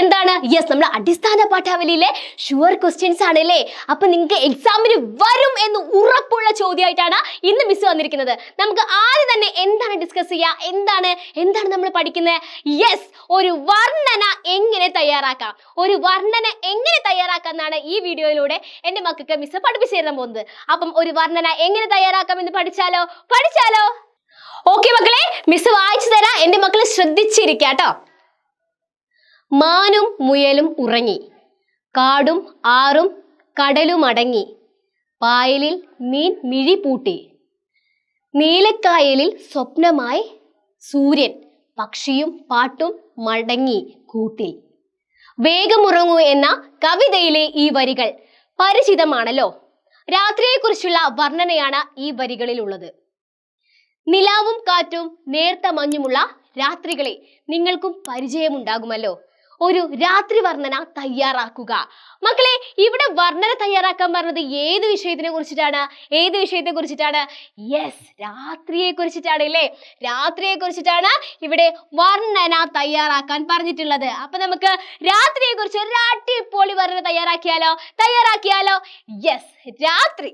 എന്താണ്? യെസ് നമ്മുടെ അടിസ്ഥാന പാഠാവലിയിലെ ഷുവർ ക്വസ്റ്റ്യൻസ് ആണല്ലേ? അപ്പൊ നിങ്ങൾക്ക് എക്സാമിന് വരും എന്ന് ഉറപ്പുള്ള ചോദ്യമായിട്ടാണ് ഇന്ന് മിസ് വന്നിരിക്കുന്നത്. നമുക്ക് ആദ്യം തന്നെ എന്താണ് ഡിസ്കസ് ചെയ്യുക എന്താണ്? എന്താണ് നമ്മൾ പഠിക്കുന്നത് യെസ് ഒരു വർണന എങ്ങനെ തയ്യാറാക്കാം? ഒരു വർണന എങ്ങനെ തയ്യാറാക്കാം എന്നാണ് ഈ വീഡിയോയിലൂടെ എന്റെ മക്കൾക്ക് മിസ് പഠിപ്പിച്ചു തരാൻ പോകുന്നത്. അപ്പം ഒരു വർണന എങ്ങനെ തയ്യാറാക്കാം എന്ന് പഠിച്ചാലോ? പഠിച്ചാലോ? ഓക്കെ മക്കളെ മിസ് വായിച്ചു തരാം എന്റെ മക്കൾ ശ്രദ്ധിച്ചിരിക്കാട്ടോ മാനും മുയലും ഉറങ്ങി. കാടും ആറും കടലും അടങ്ങി പായലിൽ മീൻ മിഴി പൂട്ടി. നീലക്കായലിൽ സ്വപ്നമായി സൂര്യൻ പക്ഷിയും പാട്ടും മടങ്ങി കൂട്ടിൽ. വേഗമുറങ്ങൂ എന്ന കവിതയിലെ ഈ വരികൾ പരിചിതമാണല്ലോ. രാത്രിയെക്കുറിച്ചുള്ള വർണനയാണ് ഈ വരികളിൽ ഉള്ളത് നിലാവും കാറ്റും നേർത്ത മഞ്ഞുമുള്ള രാത്രികളെ നിങ്ങൾക്കും പരിചയമുണ്ടാകുമല്ലോ. ഒരു രാത്രി വർണന തയ്യാറാക്കുക. മക്കളെ ഇവിടെ വർണന തയ്യാറാക്കാൻ പറഞ്ഞത് ഏത് വിഷയത്തിനെ കുറിച്ചിട്ടാണ്? ഏത് വിഷയത്തെ കുറിച്ചിട്ടാണ്? യെസ് രാത്രിയെ കുറിച്ചിട്ടാണ് അല്ലേ? രാത്രിയെ കുറിച്ചിട്ടാണ് ഇവിടെ വർണന തയ്യാറാക്കാൻ പറഞ്ഞിട്ടുള്ളത്. അപ്പൊ നമുക്ക് രാത്രിയെ കുറിച്ച് ഒരു അടിപൊളി വർണന തയ്യാറാക്കിയാലോ? തയ്യാറാക്കിയാലോ? യെസ് രാത്രി.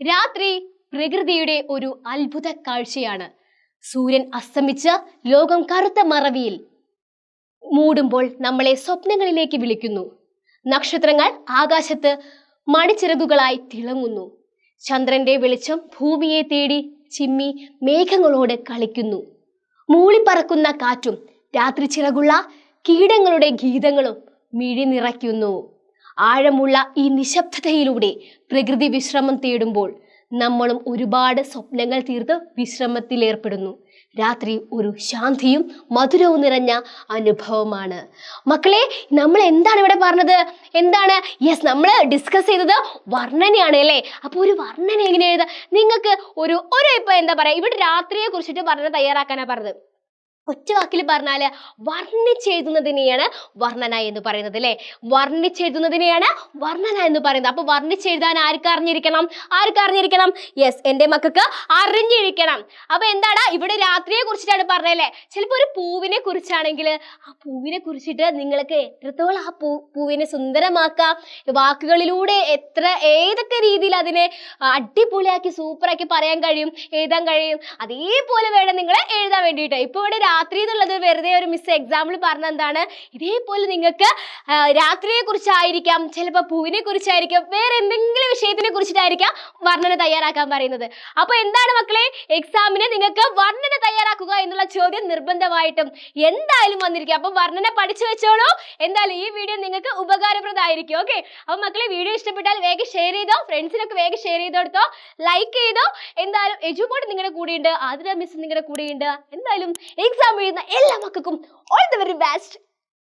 രാത്രി പ്രകൃതിയുടെ ഒരു അത്ഭുത കാഴ്ചയാണ്. സൂര്യൻ അസ്തമിച്ച് ലോകം കറുത്ത മറവിയിൽ മൂടുമ്പോൾ നമ്മളെ സ്വപ്നങ്ങളിലേക്ക് വിളിക്കുന്നു. നക്ഷത്രങ്ങൾ ആകാശത്ത് മണിച്ചിറകുകളായി തിളങ്ങുന്നു. ചന്ദ്രന്റെ വെളിച്ചം ഭൂമിയെ തേടി ചിമ്മി മേഘങ്ങളോട് കളിക്കുന്നു. മൂളിപ്പറക്കുന്ന കാറ്റും രാത്രി ചിറകുള്ള കീടങ്ങളുടെ ഗീതങ്ങളും മിഴി നിറയ്ക്കുന്നു. ആഴമുള്ള ഈ നിശബ്ദതയിലൂടെ പ്രകൃതി വിശ്രമം തേടുമ്പോൾ നമ്മളും ഒരുപാട് സ്വപ്നങ്ങൾ തീർത്ത് വിശ്രമത്തിലേർപ്പെടുന്നു രാത്രി ഒരു ശാന്തിയും മധുരവും നിറഞ്ഞ അനുഭവമാണ്. മക്കളെ നമ്മൾ എന്താണ് ഇവിടെ പറഞ്ഞത്? എന്താണ്? യെസ് നമ്മൾ ഡിസ്കസ് ചെയ്തത് വർണനയാണ് അല്ലേ? അപ്പോൾ ഒരു വർണന എങ്ങനെ എഴുതാം? നിങ്ങൾക്ക് ഒരു ഒരു ഇപ്പം എന്താ പറയുക? ഇവിടെ രാത്രിയെ കുറിച്ചിട്ട് വർണന തയ്യാറാക്കാനാണ് പറഞ്ഞത്. ഒറ്റ വാക്കിൽ പറഞ്ഞാൽ വർണിച്ചെഴുതുന്നതിനെയാണ് വർണന എന്ന് പറയുന്നത് അല്ലേ? വർണിച്ചെഴുതുന്നതിനെയാണ് വർണന എന്ന് പറയുന്നത്. അപ്പൊ വർണിച്ചെഴുതാൻ ആർക്ക് അറിഞ്ഞിരിക്കണം? ആർക്ക് അറിഞ്ഞിരിക്കണം? യെസ് എന്റെ മക്കൾക്ക് അറിഞ്ഞിരിക്കണം. അപ്പൊ എന്താണ്? ഇവിടെ രാത്രിയെ കുറിച്ചിട്ടാണ് പറഞ്ഞല്ലേ ചിലപ്പോൾ ഒരു പൂവിനെ കുറിച്ചാണെങ്കിൽ ആ പൂവിനെ കുറിച്ചിട്ട് നിങ്ങൾക്ക് എത്രത്തോളം ആ പൂ പൂവിനെ സുന്ദരമാക്കാം? വാക്കുകളിലൂടെ എത്ര ഏതൊക്കെ രീതിയിൽ അതിനെ അടിപൊളിയാക്കി സൂപ്പറാക്കി പറയാൻ കഴിയും എഴുതാൻ കഴിയും? അതേപോലെ വേണം നിങ്ങൾ എഴുതാൻ വേണ്ടിയിട്ട്. ഇപ്പോൾ ഇവിടെ രാത്രി എന്നുള്ളത് വെറുതെ ഒരു മിസ് എക്സാമ്പിൾ പറഞ്ഞ എന്താണ്? ഇതേപോലെ നിങ്ങൾക്ക് രാത്രിയെ കുറിച്ചായിരിക്കാം ചിലപ്പോൾ പൂവിനെ കുറിച്ചായിരിക്കാം വേറെ എന്തെങ്കിലും വിഷയത്തിനെ കുറിച്ചിട്ടായിരിക്കാം വർണന തയ്യാറാക്കാൻ പറയുന്നത്. അപ്പോൾ എന്താണ് മക്കളെ? എക്സാമിന് നിങ്ങൾക്ക് വർണന തയ്യാറാക്കുക എന്നുള്ള ചോദ്യം നിർബന്ധമായിട്ടും എന്തായാലും വന്നിരിക്കും. അപ്പോൾ വർണന പഠിച്ചു വെച്ചോളൂ. എന്തായാലും ഈ വീഡിയോ നിങ്ങൾക്ക് ഉപകാരപ്രദമായിരിക്കും. ഓക്കെ അപ്പോൾ മക്കളെ വീഡിയോ ഇഷ്ടപ്പെട്ടാൽ വേഗം ഷെയർ ചെയ്തോ ഫ്രണ്ട്സിനൊക്കെ വേഗം ഷെയർ ചെയ്ത് കൊടുത്തോ ലൈക്ക് ചെയ്തോ. എന്തായാലും എജുബോട്ട് നിങ്ങളുടെ കൂടെയുണ്ട്. ആതിര മിസ് നിങ്ങളുടെ കൂടെയുണ്ട്. എന്തായാലും എക്സാം എഴുതുന്ന എല്ലാ മക്കൾക്കും ഓൾ ദി വെരി ബെസ്റ്റ്